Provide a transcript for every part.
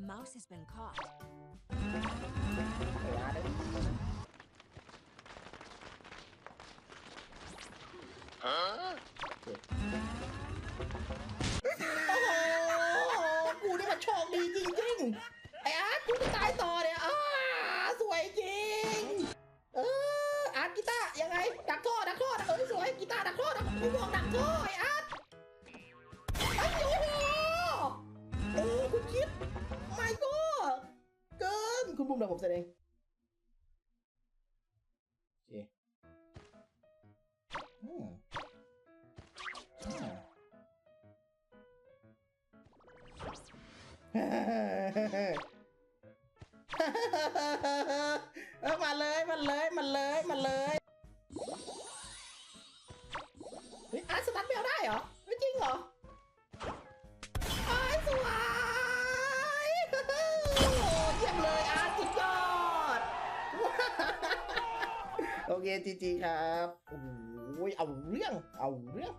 A mouse has been caught. เอออาได้โอ้โหกูนี่มันโชคดีจริงๆ ไอ้อาร์ตกูจะตายต่อเนี่ยอ้าสวยจริง เอออาร์ตกีตาร์ยังไง ดักท่อดักท่อเออสวยกีตาร์ดักท่อดักกูบอกดักท่อ คุณคิดไม่ก็เกิน คุณบุ้มเดี๋ยวผมแสดงโอเคอืมอืมเออมาเลยมาเลยมาเลยมาเลยเฮ้ยอาร์ตสตาร์ทแมวได้เหรอ ไม่จริงเหรอ โอเคจีจีครับโอ้ยเอาเรื่อง เอาเรื่อง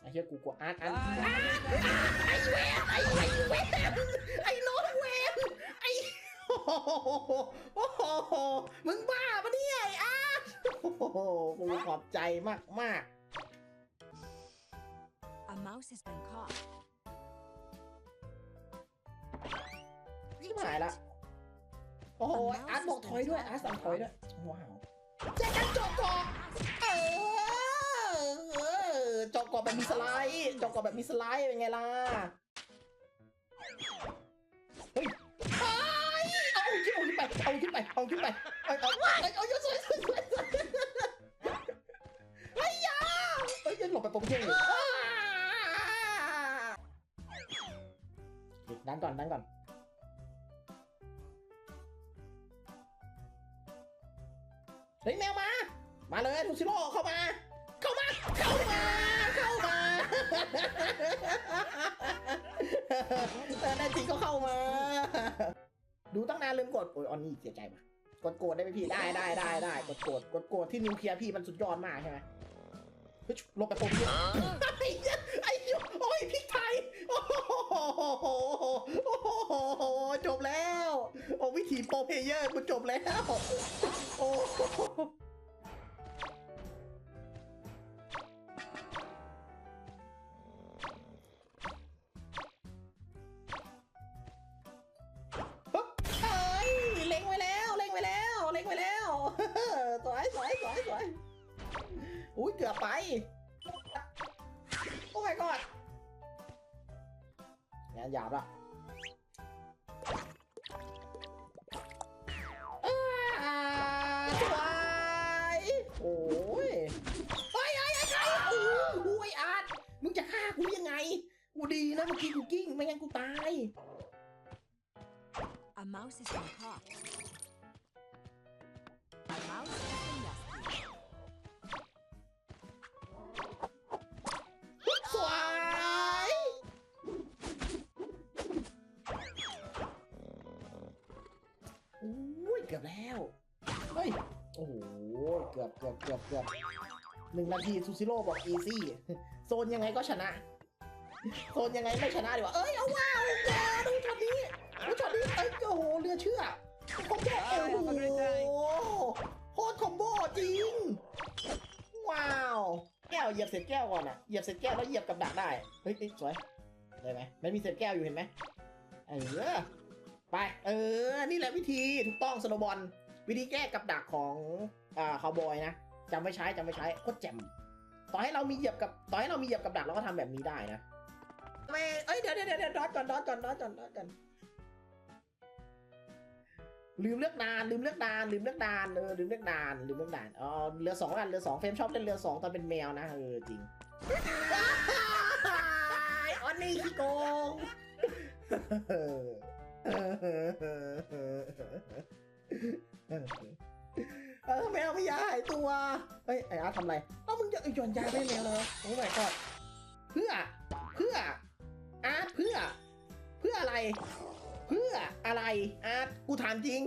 ไอ้เหี้ยกูกลัวอาร์ตอาร์ตอาร์ตไอ้เวนไอ้ไอ้เวนไอ้โน้ตเวนไอ้โอ้โหโอ้โหมึงบ้าปะเนี่ยไอ้อาร์ตโอ้โหกูขอบใจมากมาก A mouse has been caught. ชิบหายละ โอ้โหอาร์ตบอกถอยด้วยอาร์ตสั่งถอยด้วยว้าวแจกกันจอกกอกเออเออจอกกอกแบบมีสไลด์จอกกอกแบบมีสไลด์เป็นไงล่ะเฮ้ยเอ้ยเอาขึ้นไปเอาขึ้นไปเอาขึ้นไปเอาเอาเอาเอาเอาสวยสวยสวยสวย เฮ้ยแมวมา มาเลยทูซิโร่เข้ามา เข้ามา เข้ามา เข้ามาแต่แน่จริงก็เข้ามา ดูตั้งนานลืมกด โอ้ยออนนี่เสียใจว่ะกดโกรธได้ไหมพี่ ได้ได้ได้ได้กดโกรธกดโกรธที่นิวเคลียร์พี่มันสุดยอดมากใช่ไหมเฮ้ยลบไปโปรเพีย โอ้โหโอ้โหจบแล้ว โอ้วิถีโปรเพเยอร์กูจบแล้ว โอ้เอ้ยเล็งไว้แล้ว เล็งไว้แล้ว เล็งไว้แล้วสวยสวยสวยสวยอุ้ยเกือบไป โอ้ my god งา นหยาบอะอ่าสวยโอ้ยไอ้ไอ้ไอ้ไอ้โอ้ยอาร์ตมึงจะฆ่ากูยังไง กูดีนะเมื่อกี้กูกิ้ง ไม่งั้นกูตาย A mouse has been caught. A mouse has been rescued. เกือบแล้ว เฮ้ย โอ้โห เกือบเกือบเกือบเกือบหนึ่งนาทีซูซิโร่บอกอีซี่โซนยังไงก็ชนะ โซนยังไงไม่ชนะดีกว่า เอ้ย เอาว้าวแกดูช็อตนี้ดูช็อตนี้เอ้ยโอ้โหเรือเชื่อคอมโบโอ้โหโคตรคอมโบจริง ว้าว แก้วเหยียบเศษแก้วก่อนอะ เหยียบเศษแก้วแล้วเหยียบกับดักได้ เฮ้ยเฮ้ยสวย ได้ไหมมันมีเศษแก้วอยู่เห็นไหมเออ ไป เออ นี่แหละวิธีถูกต้องสโนบอลวิธีแก้กับดักของอ่าคาวบอยนะจำไว้ใช้จำไว้ใช้โคตรแจ่มต่อให้เรามีเหยียบกับต่อให้เรามีเหยียบกับดักเราก็ทำแบบนี้ได้นะไม่เอ้ยเดี๋ยวเดี๋ยวเดี๋ยวดอทก่อนดอทก่อนดอทก่อนดอทก่อนลืมเลือกดานลืมเลือกดานลืมเลือกดานเออลืมเลือกดานลืมเลือกดานอ๋อเรือสองกันเรือสองเฟรมชอบเล่นเรือสองตอนเป็นแมวนะเออจริงออนนี่ขี้โกง เออแมวไม่ยาหายตัว เฮ้ยไอ้อาร์ทำไร เอ้ามึงจะหย่อนยาได้แมวเลยโอ้ my god เพื่อ เพื่อ อาร์ตเพื่อ เพื่ออะไร เพื่ออะไร อาร์ตกูถามจริง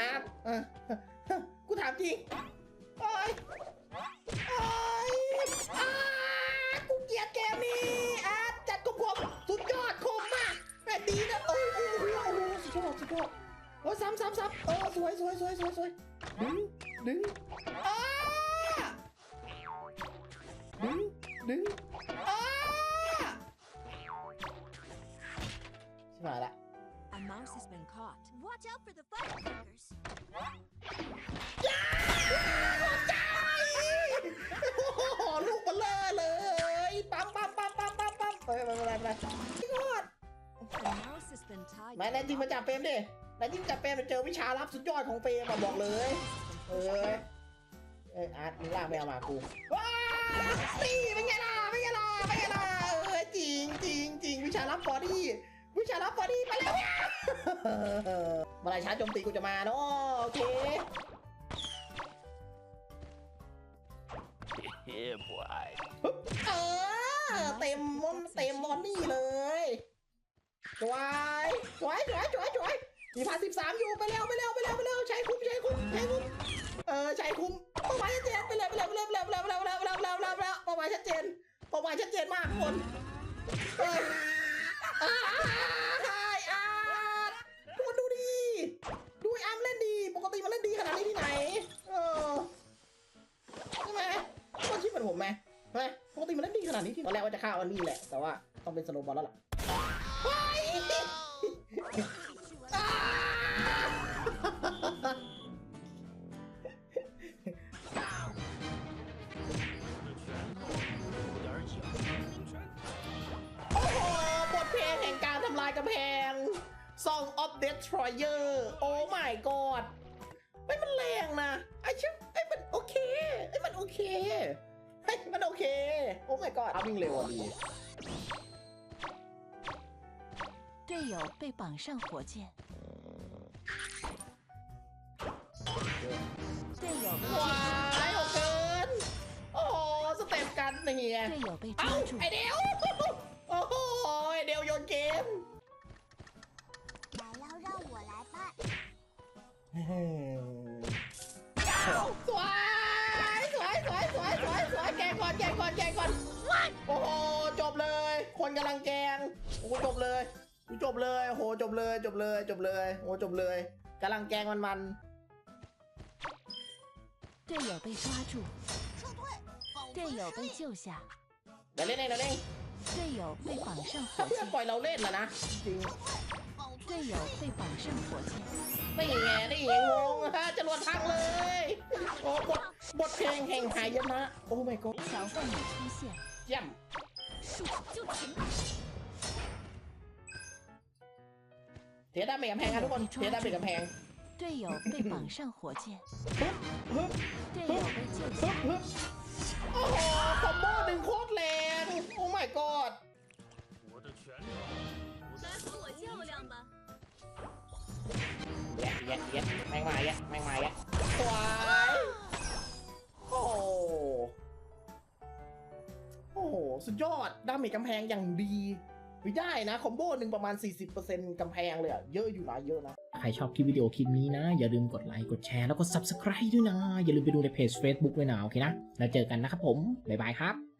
อาร์ตเออกูถามจริงโอ้ยโอ้ยอาร์กูเกลียดเกมนี้อาร์ตจัดกบผมสุดยอดคมอะไม่ดีนะวยสวยสวยสวยสวยดึงดึงอ้าดึงดึงอ้าใช่ไหมละ A mouse has been caught. Watch out for the firecrackers. Been tied. แม่แน่จริงมาจับเปรมดิแน่จริงจับเปรมมาเจอวิชาลับสุดยอดของเปรมมาบอกเลย เอ้ยเอ้ยอาร์ตมึงลากไม่เอามากูว้าวนี่เป็นไงล่ะเป็นไงล่ะเป็นไงล่ะเอ้ยจริงจริงจริงวิชาลับบอดี้วิชาลับบอดี้มาแล้วเมื่อไหรชาร์จโจมตีกูจะมาเนาะโอเค Yeah, boy. เออเต็มมอนเต็มมอนนี่เลย สวยสวยสวยสวยสวยมีพันสิบสามอยู่ไปเร็วไปเร็วไปเร็วไปเร็วใช้คุ้มใช้คุ้มใช้คุ้มเออใช้คุ้มเป้าหมายชัดเจนไปเร็วไปเร็วไปเร็วไปเร็วไปเร็วไปเร็วไปเร็วไปเร็วไปเร็วปเร็วไปเร็วเป้าหมายชัดเจนเป้าหมายชัดเจนมากคนเอออ่าใช่อาร์ทุกคนดูดีดูไอ้อาร์มเล่นดีปกติมันเล่นดีขนาดนี้ที่ไหนเออใช่ไหมกคนคิดเหมือนผมไหมใช่ไหมปกติมันเล่นดีขนาดนี้ที่ตอนแรกว่าจะฆ่าวันนี้แหละแต่ว่าต้องเป็นสโนว์บอลแล้วล่ะ Song of Destroyer โอ้ my god ไม่มันแรงนะ ไอ้ชิบไอ้มันโอเคไอ้มันโอเคไอ้มันโอเค โอ้ my god อาวิ่งเร็วอ่ะดี 队友被绑上火箭。队友被 ว้ายโอเกิน โอ้โห สเต็ปกันนี่ไง 队友被 เอ้า 抓住 ไอ。เดียว โอ้โหไอเดียวโยนเกม สวยสวยสวยสวยสวยสวยแกงก่อนแกงก่อนแกงก่อน โอ้โห จบเลย คนกำลังแกง โอ้โหจบเลย จบเลย โอ้โห จบเลย จบเลย จบเลย โอ้โหจบเลยกำลังแกงมันมัน 队友被抓住，撤退，保队友被救下， ๆเดี๋ยวเล่นเองเดี๋ยวเล่นเอง 队友被绑上 ถ้า 火 เพื่อน 箭， ปล่อยเราเล่นนะนะ จริง 保 队友被绑上火箭， นี่ไงนี่ไงงงฮะจรวดพังเลย โอ้บทบทเพลงแห่งหายนะ โอ้ my god 小幻影出现， เยี่ยม 束就擒了。 เทียดาเมจกำแพงครับทุกคนเทียดาเมจกำแพง 队友被绑上火箭， ฮึบฮึบ 队友被救 ฮึบ 下， ฮึบโอ้โหคอมโบหนึ่งโคตรแรงโอ้ my god 我的拳头，我的来和我较量吧。 แยะแยะแยะแมงมาแยะแม่งมาแยะสวยโอ้โหโอ้โห สุดยอด ดาเมจกำแพงอย่างดีไม่ได้นะ คอมโบหนึ่งประมาณ 40%กำแพงเลยอะเยอะอยู่นะเยอะนะ ใครชอบคลิปวิดีโอคลิปนี้นะ อย่าลืมกดไลค์กดแชร์แล้วก็ Subscribe ด้วยนะ อย่าลืมไปดูในเพจ Facebook ด้วยนะ โอเคนะ แล้วเจอกันนะครับผม บ๊ายบายครับ